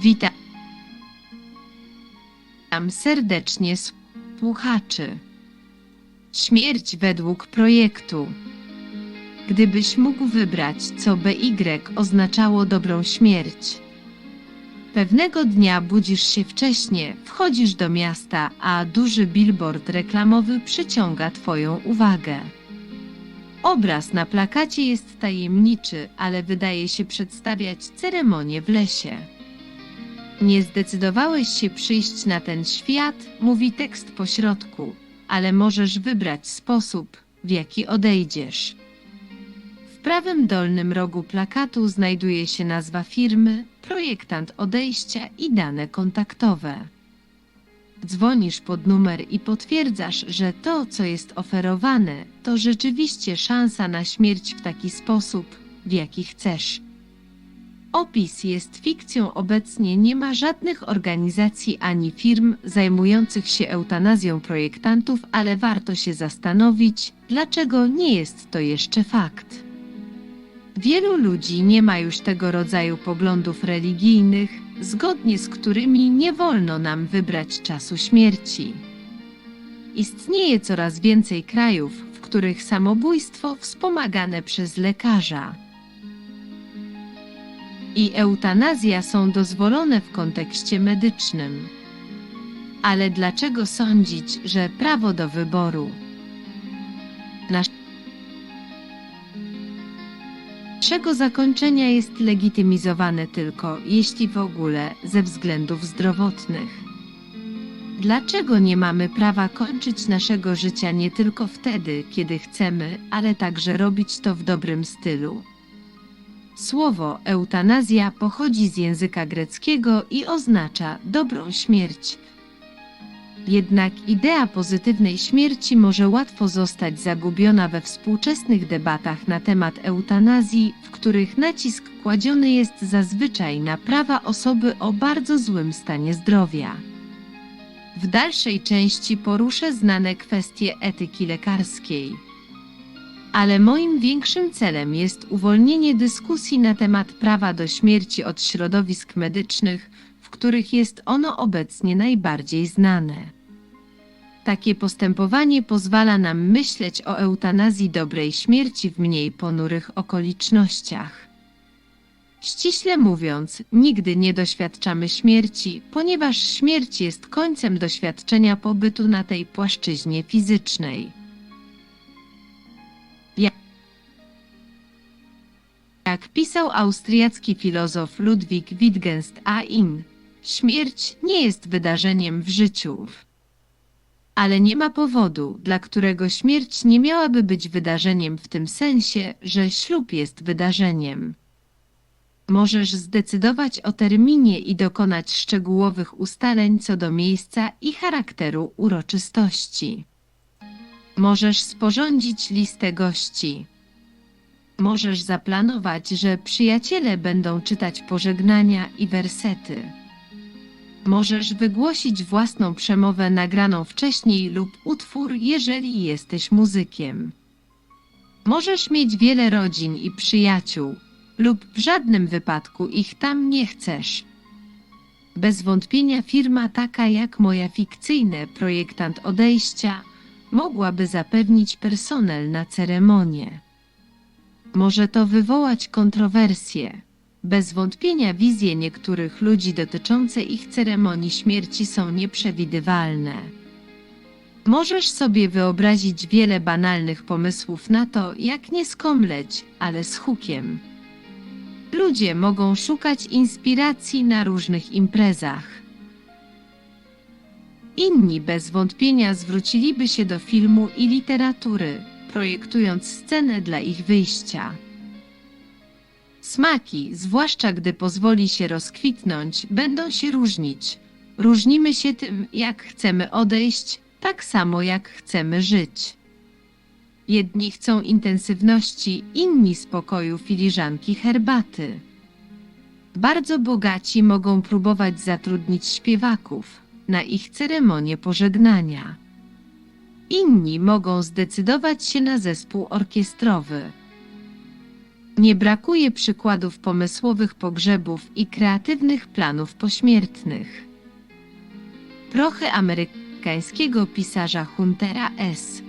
Witam serdecznie słuchaczy. Śmierć według projektu. Gdybyś mógł wybrać, co BY oznaczało dobrą śmierć. Pewnego dnia budzisz się wcześnie, wchodzisz do miasta, a duży billboard reklamowy przyciąga Twoją uwagę. Obraz na plakacie jest tajemniczy, ale wydaje się przedstawiać ceremonię w lesie. Nie zdecydowałeś się przyjść na ten świat, mówi tekst pośrodku, ale możesz wybrać sposób, w jaki odejdziesz. W prawym dolnym rogu plakatu znajduje się nazwa firmy, projektant odejścia i dane kontaktowe. Dzwonisz pod numer i potwierdzasz, że to, co jest oferowane, to rzeczywiście szansa na śmierć w taki sposób, w jaki chcesz. Opis jest fikcją obecnie nie ma żadnych organizacji ani firm zajmujących się eutanazją projektantów, ale warto się zastanowić, dlaczego nie jest to jeszcze fakt. Wielu ludzi nie ma już tego rodzaju poglądów religijnych, zgodnie z którymi nie wolno nam wybrać czasu śmierci. Istnieje coraz więcej krajów, w których samobójstwo wspomagane przez lekarza i eutanazja są dozwolone w kontekście medycznym. Ale dlaczego sądzić, że prawo do wyboru naszego zakończenia jest legitymizowane tylko, jeśli w ogóle, ze względów zdrowotnych? Dlaczego nie mamy prawa kończyć naszego życia nie tylko wtedy, kiedy chcemy, ale także robić to w dobrym stylu? Słowo eutanazja pochodzi z języka greckiego i oznacza dobrą śmierć. Jednak idea pozytywnej śmierci może łatwo zostać zagubiona we współczesnych debatach na temat eutanazji, w których nacisk kładziony jest zazwyczaj na prawa osoby o bardzo złym stanie zdrowia. W dalszej części poruszę znane kwestie etyki lekarskiej ale moim większym celem jest uwolnienie dyskusji na temat prawa do śmierci od środowisk medycznych, w których jest ono obecnie najbardziej znane. Takie postępowanie pozwala nam myśleć o eutanazji dobrej śmierci w mniej ponurych okolicznościach. Ściśle mówiąc, nigdy nie doświadczamy śmierci, ponieważ śmierć jest końcem doświadczenia pobytu na tej płaszczyźnie fizycznej. Jak pisał austriacki filozof Ludwig Wittgenstein, śmierć nie jest wydarzeniem w życiu. Ale nie ma powodu, dla którego śmierć nie miałaby być wydarzeniem w tym sensie, że ślub jest wydarzeniem. Możesz zdecydować o terminie i dokonać szczegółowych ustaleń co do miejsca i charakteru uroczystości. Możesz sporządzić listę gości. Możesz zaplanować, że przyjaciele będą czytać pożegnania i wersety. Możesz wygłosić własną przemowę nagraną wcześniej lub utwór, jeżeli jesteś muzykiem. Możesz mieć wiele rodzin i przyjaciół, lub w żadnym wypadku ich tam nie chcesz. Bez wątpienia firma taka jak moja fikcyjne projektant odejścia mogłaby zapewnić personel na ceremonię. Może to wywołać kontrowersje. Bez wątpienia wizje niektórych ludzi dotyczące ich ceremonii śmierci są nieprzewidywalne. Możesz sobie wyobrazić wiele banalnych pomysłów na to, jak nie skomleć, ale z hukiem. Ludzie mogą szukać inspiracji na różnych imprezach. Inni bez wątpienia zwróciliby się do filmu i literatury, projektując scenę dla ich wyjścia. Smaki, zwłaszcza gdy pozwoli się rozkwitnąć, będą się różnić. Różnimy się tym, jak chcemy odejść, tak samo jak chcemy żyć. Jedni chcą intensywności, inni spokoju filiżanki herbaty. Bardzo bogaci mogą próbować zatrudnić śpiewaków na ich ceremonię pożegnania. Inni mogą zdecydować się na zespół orkiestrowy. Nie brakuje przykładów pomysłowych pogrzebów i kreatywnych planów pośmiertnych. Prochy amerykańskiego pisarza Huntera S.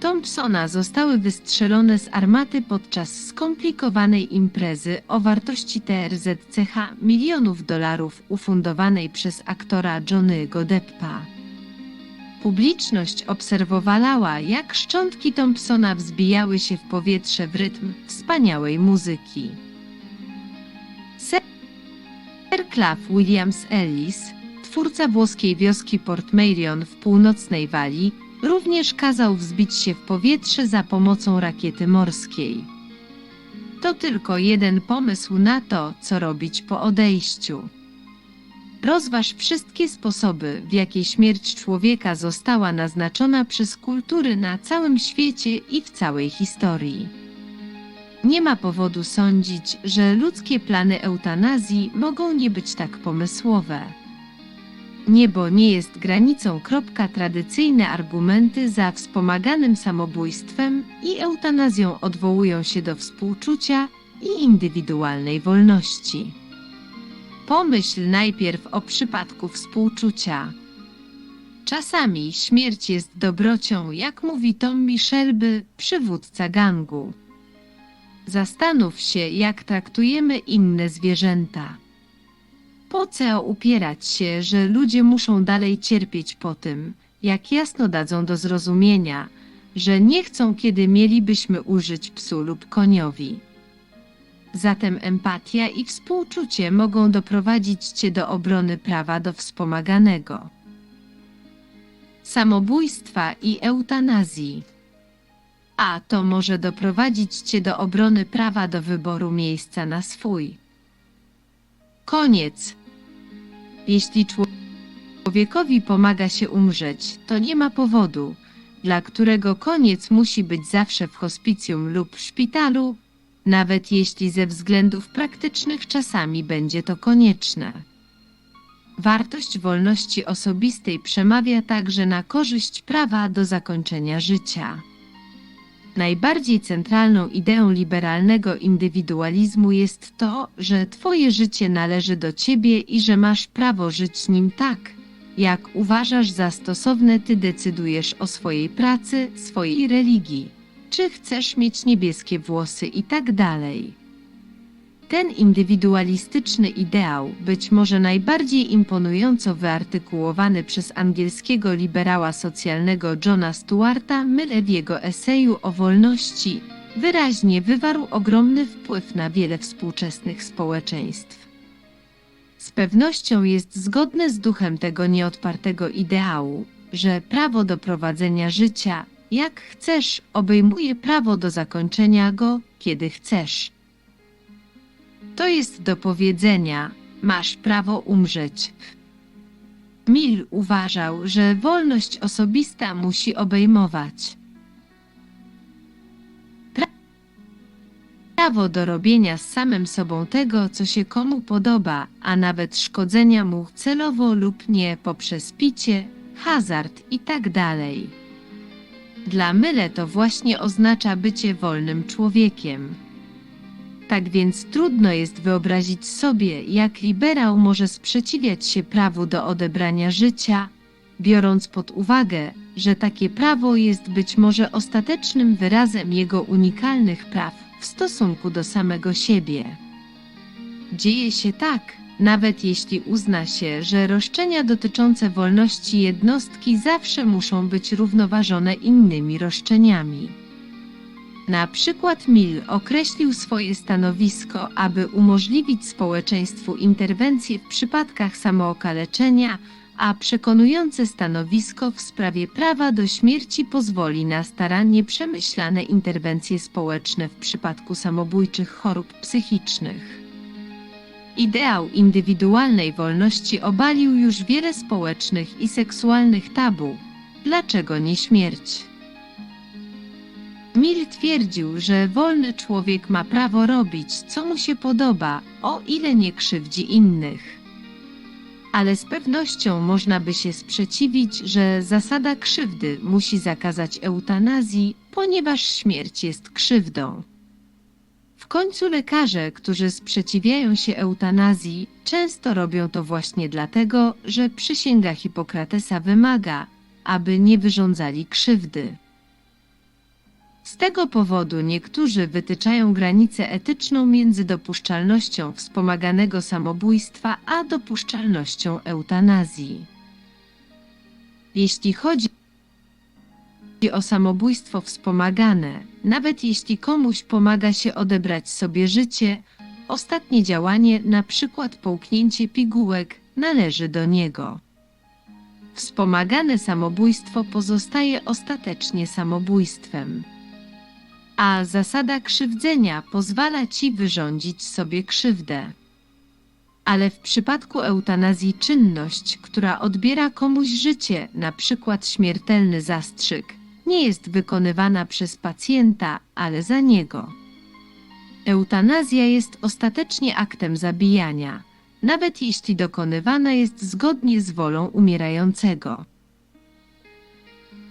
Thompsona zostały wystrzelone z armaty podczas skomplikowanej imprezy o wartości TRZCH milionów dolarów ufundowanej przez aktora Johnny'ego Deppa. Publiczność obserwowała, jak szczątki Thompsona wzbijały się w powietrze w rytm wspaniałej muzyki. Sir Cliff Williams Ellis, twórca włoskiej wioski Port Marion w północnej Walii, również kazał wzbić się w powietrze za pomocą rakiety morskiej. To tylko jeden pomysł na to, co robić po odejściu. Rozważ wszystkie sposoby, w jakie śmierć człowieka została naznaczona przez kultury na całym świecie i w całej historii. Nie ma powodu sądzić, że ludzkie plany eutanazji mogą nie być tak pomysłowe. Niebo nie jest granicą. Tradycyjne argumenty za wspomaganym samobójstwem i eutanazją odwołują się do współczucia i indywidualnej wolności. Pomyśl najpierw o przypadku współczucia. Czasami śmierć jest dobrocią, jak mówi Tommy Shelby, przywódca gangu. Zastanów się, jak traktujemy inne zwierzęta. Po co upierać się, że ludzie muszą dalej cierpieć po tym, jak jasno dadzą do zrozumienia, że nie chcą, kiedy mielibyśmy użyć psu lub koniowi. Zatem empatia i współczucie mogą doprowadzić Cię do obrony prawa do wspomaganego. Samobójstwa i eutanazji. A to może doprowadzić Cię do obrony prawa do wyboru miejsca na swój. Koniec. Jeśli człowiekowi pomaga się umrzeć, to nie ma powodu, dla którego koniec musi być zawsze w hospicjum lub w szpitalu, nawet jeśli ze względów praktycznych czasami będzie to konieczne. Wartość wolności osobistej przemawia także na korzyść prawa do zakończenia życia. Najbardziej centralną ideą liberalnego indywidualizmu jest to, że Twoje życie należy do Ciebie i że masz prawo żyć nim tak, jak uważasz za stosowne. Ty decydujesz o swojej pracy, swojej religii, czy chcesz mieć niebieskie włosy i tak dalej. Ten indywidualistyczny ideał, być może najbardziej imponująco wyartykułowany przez angielskiego liberała socjalnego Johna Stuarta Myle w jego eseju o wolności, wyraźnie wywarł ogromny wpływ na wiele współczesnych społeczeństw. Z pewnością jest zgodne z duchem tego nieodpartego ideału, że prawo do prowadzenia życia, jak chcesz, obejmuje prawo do zakończenia go, kiedy chcesz. To jest do powiedzenia, masz prawo umrzeć. Mill uważał, że wolność osobista musi obejmować prawo do robienia z samym sobą tego, co się komu podoba, a nawet szkodzenia mu celowo lub nie poprzez picie, hazard itd. Dla Myle to właśnie oznacza bycie wolnym człowiekiem. Tak więc trudno jest wyobrazić sobie, jak liberał może sprzeciwiać się prawu do odebrania życia, biorąc pod uwagę, że takie prawo jest być może ostatecznym wyrazem jego unikalnych praw w stosunku do samego siebie. Dzieje się tak, nawet jeśli uzna się, że roszczenia dotyczące wolności jednostki zawsze muszą być równoważone innymi roszczeniami. Na przykład Mill określił swoje stanowisko, aby umożliwić społeczeństwu interwencję w przypadkach samookaleczenia, a przekonujące stanowisko w sprawie prawa do śmierci pozwoli na starannie przemyślane interwencje społeczne w przypadku samobójczych chorób psychicznych. Ideał indywidualnej wolności obalił już wiele społecznych i seksualnych tabu. Dlaczego nie śmierć? Mill twierdził, że wolny człowiek ma prawo robić, co mu się podoba, o ile nie krzywdzi innych. Ale z pewnością można by się sprzeciwić, że zasada krzywdy musi zakazać eutanazji, ponieważ śmierć jest krzywdą. W końcu lekarze, którzy sprzeciwiają się eutanazji, często robią to właśnie dlatego, że przysięga Hipokratesa wymaga, aby nie wyrządzali krzywdy. Z tego powodu niektórzy wytyczają granicę etyczną między dopuszczalnością wspomaganego samobójstwa a dopuszczalnością eutanazji. Jeśli chodzi o samobójstwo wspomagane, nawet jeśli komuś pomaga się odebrać sobie życie, ostatnie działanie, na przykład połknięcie pigułek, należy do niego. Wspomagane samobójstwo pozostaje ostatecznie samobójstwem. A zasada krzywdzenia pozwala ci wyrządzić sobie krzywdę. Ale w przypadku eutanazji czynność, która odbiera komuś życie, przykład śmiertelny zastrzyk, nie jest wykonywana przez pacjenta, ale za niego. Eutanazja jest ostatecznie aktem zabijania, nawet jeśli dokonywana jest zgodnie z wolą umierającego.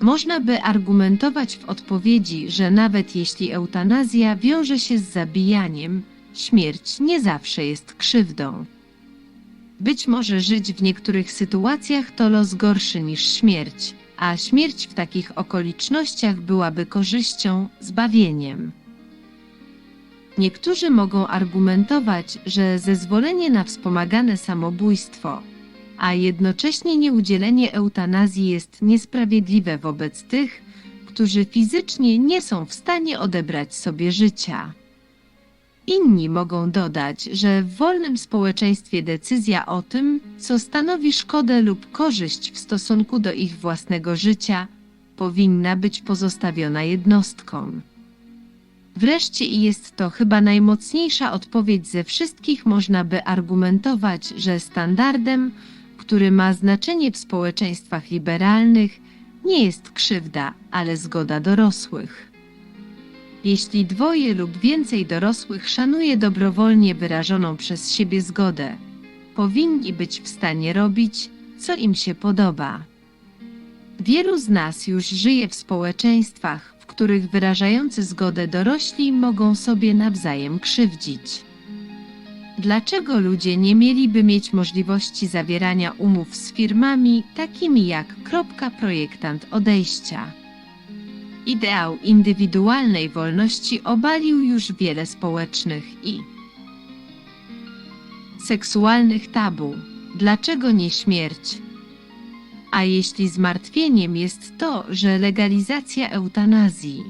Można by argumentować w odpowiedzi, że nawet jeśli eutanazja wiąże się z zabijaniem, śmierć nie zawsze jest krzywdą. Być może żyć w niektórych sytuacjach to los gorszy niż śmierć, a śmierć w takich okolicznościach byłaby korzyścią, zbawieniem. Niektórzy mogą argumentować, że zezwolenie na wspomagane samobójstwo, a jednocześnie nieudzielenie eutanazji jest niesprawiedliwe wobec tych, którzy fizycznie nie są w stanie odebrać sobie życia. Inni mogą dodać, że w wolnym społeczeństwie decyzja o tym, co stanowi szkodę lub korzyść w stosunku do ich własnego życia, powinna być pozostawiona jednostkom. Wreszcie i jest to chyba najmocniejsza odpowiedź ze wszystkich, można by argumentować, że standardem, który ma znaczenie w społeczeństwach liberalnych, nie jest krzywda, ale zgoda dorosłych. Jeśli dwoje lub więcej dorosłych szanuje dobrowolnie wyrażoną przez siebie zgodę, powinni być w stanie robić, co im się podoba. Wielu z nas już żyje w społeczeństwach, w których wyrażający zgodę dorośli mogą sobie nawzajem krzywdzić. Dlaczego ludzie nie mieliby mieć możliwości zawierania umów z firmami takimi jak projektant odejścia? Ideał indywidualnej wolności obalił już wiele społecznych i seksualnych tabu. Dlaczego nie śmierć? A jeśli zmartwieniem jest to, że legalizacja eutanazji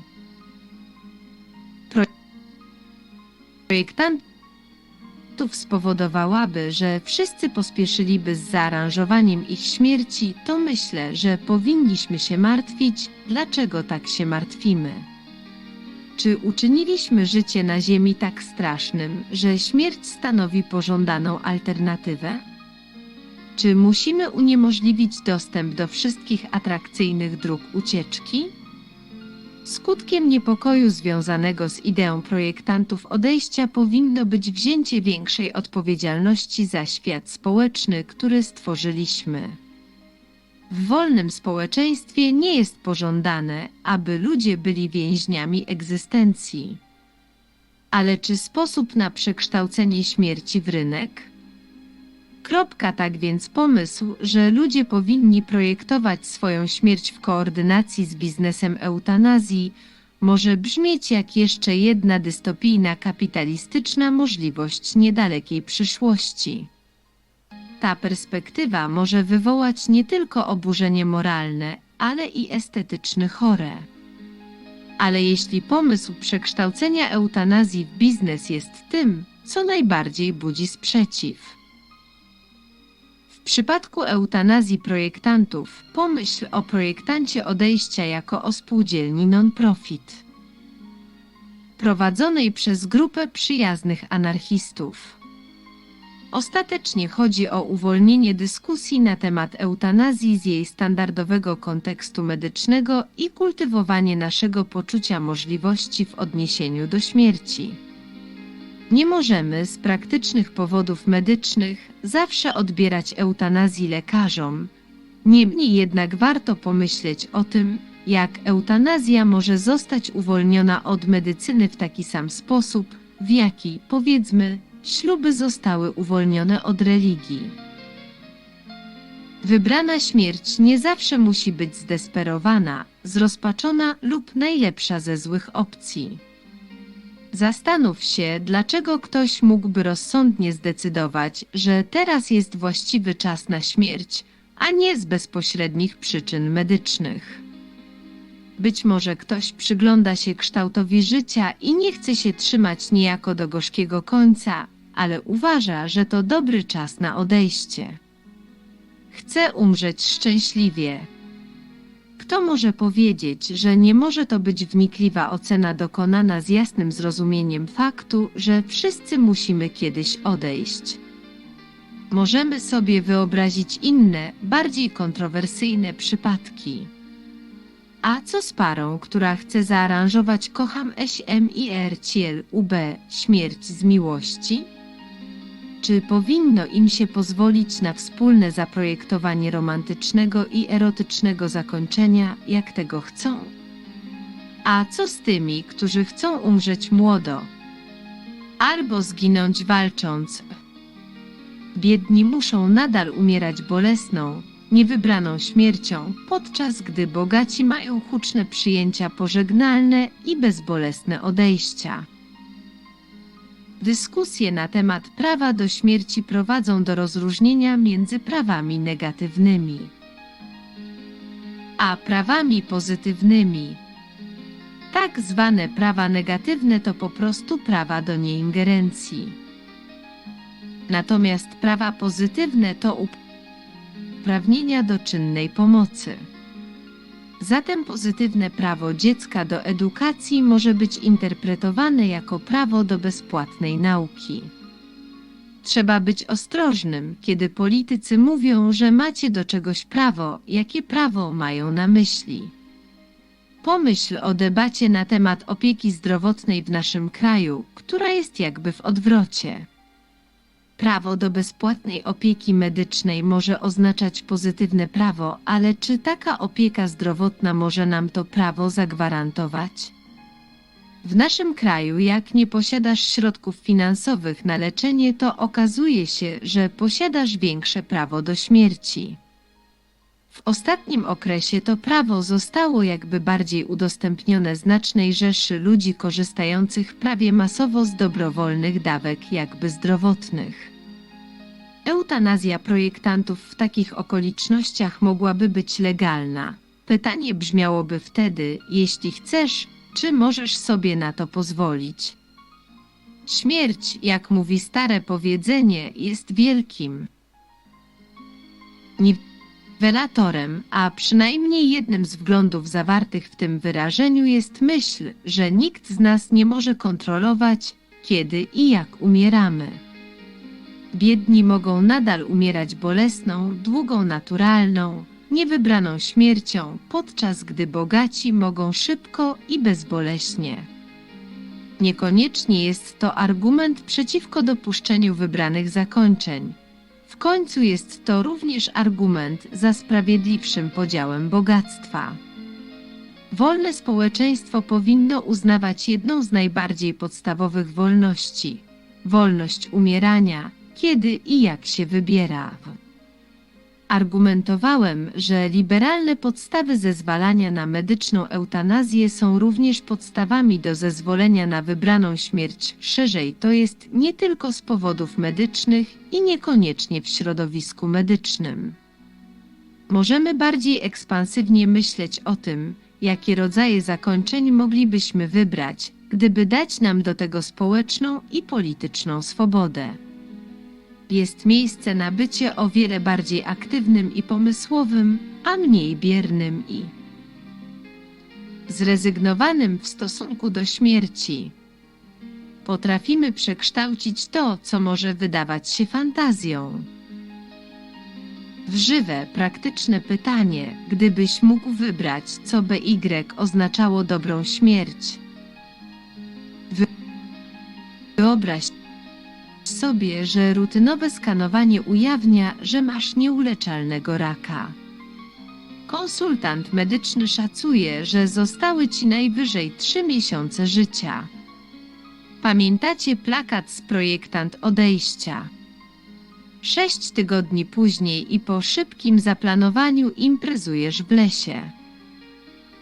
projektantów spowodowałaby, że wszyscy pospieszyliby z zaaranżowaniem ich śmierci, to myślę, że powinniśmy się martwić, dlaczego tak się martwimy. Czy uczyniliśmy życie na Ziemi tak strasznym, że śmierć stanowi pożądaną alternatywę? Czy musimy uniemożliwić dostęp do wszystkich atrakcyjnych dróg ucieczki? Skutkiem niepokoju związanego z ideą projektantów odejścia powinno być wzięcie większej odpowiedzialności za świat społeczny, który stworzyliśmy. W wolnym społeczeństwie nie jest pożądane, aby ludzie byli więźniami egzystencji. Ale czy sposób na przekształcenie śmierci w rynek? Kropka tak więc pomysł, że ludzie powinni projektować swoją śmierć w koordynacji z biznesem eutanazji, może brzmieć jak jeszcze jedna dystopijna kapitalistyczna możliwość niedalekiej przyszłości. Ta perspektywa może wywołać nie tylko oburzenie moralne, ale i estetyczne chore. Ale jeśli pomysł przekształcenia eutanazji w biznes jest tym, co najbardziej budzi sprzeciw, w przypadku eutanazji projektantów, pomyśl o projektancie odejścia jako o spółdzielni non-profit, prowadzonej przez grupę przyjaznych anarchistów. Ostatecznie chodzi o uwolnienie dyskusji na temat eutanazji z jej standardowego kontekstu medycznego i kultywowanie naszego poczucia możliwości w odniesieniu do śmierci. Nie możemy z praktycznych powodów medycznych zawsze odbierać eutanazji lekarzom. Niemniej jednak warto pomyśleć o tym, jak eutanazja może zostać uwolniona od medycyny w taki sam sposób, w jaki, powiedzmy, śluby zostały uwolnione od religii. Wybrana śmierć nie zawsze musi być zdesperowana, zrozpaczona lub najlepsza ze złych opcji. Zastanów się, dlaczego ktoś mógłby rozsądnie zdecydować, że teraz jest właściwy czas na śmierć, a nie z bezpośrednich przyczyn medycznych. Być może ktoś przygląda się kształtowi życia i nie chce się trzymać niejako do gorzkiego końca, ale uważa, że to dobry czas na odejście. Chce umrzeć szczęśliwie. Kto może powiedzieć, że nie może to być wnikliwa ocena dokonana z jasnym zrozumieniem faktu, że wszyscy musimy kiedyś odejść? Możemy sobie wyobrazić inne, bardziej kontrowersyjne przypadki. A co z parą, która chce zaaranżować Kocham SMIR Ciel UB śmierć z miłości? Czy powinno im się pozwolić na wspólne zaprojektowanie romantycznego i erotycznego zakończenia, jak tego chcą? A co z tymi, którzy chcą umrzeć młodo? Albo zginąć walcząc? Biedni muszą nadal umierać bolesną, niewybraną śmiercią, podczas gdy bogaci mają huczne przyjęcia pożegnalne i bezbolesne odejścia. Dyskusje na temat prawa do śmierci prowadzą do rozróżnienia między prawami negatywnymi a prawami pozytywnymi. Tak zwane prawa negatywne to po prostu prawa do nieingerencji. Natomiast prawa pozytywne to uprawnienia do czynnej pomocy. Zatem pozytywne prawo dziecka do edukacji może być interpretowane jako prawo do bezpłatnej nauki. Trzeba być ostrożnym, kiedy politycy mówią, że macie do czegoś prawo, jakie prawo mają na myśli. Pomyśl o debacie na temat opieki zdrowotnej w naszym kraju, która jest jakby w odwrocie. Prawo do bezpłatnej opieki medycznej może oznaczać pozytywne prawo, ale czy taka opieka zdrowotna może nam to prawo zagwarantować? W naszym kraju, jak nie posiadasz środków finansowych na leczenie, to okazuje się, że posiadasz większe prawo do śmierci. W ostatnim okresie to prawo zostało jakby bardziej udostępnione znacznej rzeszy ludzi korzystających prawie masowo z dobrowolnych dawek jakby zdrowotnych. Eutanazja projektantów w takich okolicznościach mogłaby być legalna. Pytanie brzmiałoby wtedy, jeśli chcesz, czy możesz sobie na to pozwolić? Śmierć, jak mówi stare powiedzenie, jest wielkim niwelatorem, a przynajmniej jednym z wglądów zawartych w tym wyrażeniu jest myśl, że nikt z nas nie może kontrolować, kiedy i jak umieramy. Biedni mogą nadal umierać bolesną, długą naturalną, niewybraną śmiercią, podczas gdy bogaci mogą szybko i bezboleśnie. Niekoniecznie jest to argument przeciwko dopuszczeniu wybranych zakończeń. W końcu jest to również argument za sprawiedliwszym podziałem bogactwa. Wolne społeczeństwo powinno uznawać jedną z najbardziej podstawowych wolności wolność umierania, kiedy i jak się wybiera. Argumentowałem, że liberalne podstawy zezwalania na medyczną eutanazję są również podstawami do zezwolenia na wybraną śmierć szerzej, to jest nie tylko z powodów medycznych i niekoniecznie w środowisku medycznym. Możemy bardziej ekspansywnie myśleć o tym, jakie rodzaje zakończeń moglibyśmy wybrać, gdyby dać nam do tego społeczną i polityczną swobodę jest miejsce na bycie o wiele bardziej aktywnym i pomysłowym, a mniej biernym i zrezygnowanym w stosunku do śmierci. Potrafimy przekształcić to, co może wydawać się fantazją. W żywe, praktyczne pytanie, gdybyś mógł wybrać, co BY oznaczało dobrą śmierć. Wyobraź sobie, że rutynowe skanowanie ujawnia, że masz nieuleczalnego raka. Konsultant medyczny szacuje, że zostały ci najwyżej 3 miesiące życia. Pamiętacie plakat z projektant odejścia? Sześć tygodni później i po szybkim zaplanowaniu imprezujesz w lesie.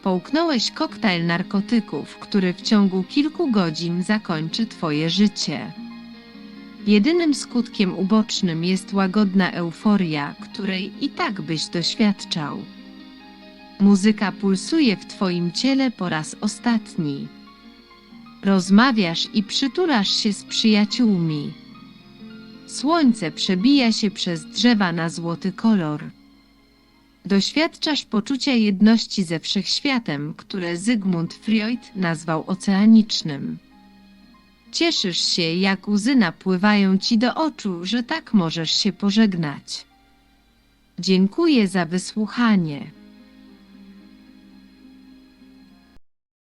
Połknąłeś koktajl narkotyków, który w ciągu kilku godzin zakończy twoje życie. Jedynym skutkiem ubocznym jest łagodna euforia, której i tak byś doświadczał. Muzyka pulsuje w twoim ciele po raz ostatni. Rozmawiasz i przytulasz się z przyjaciółmi. Słońce przebija się przez drzewa na złoty kolor. Doświadczasz poczucia jedności ze wszechświatem, które Zygmunt Freud nazwał oceanicznym. Cieszysz się, jak łzy napływają ci do oczu, że tak możesz się pożegnać. Dziękuję za wysłuchanie.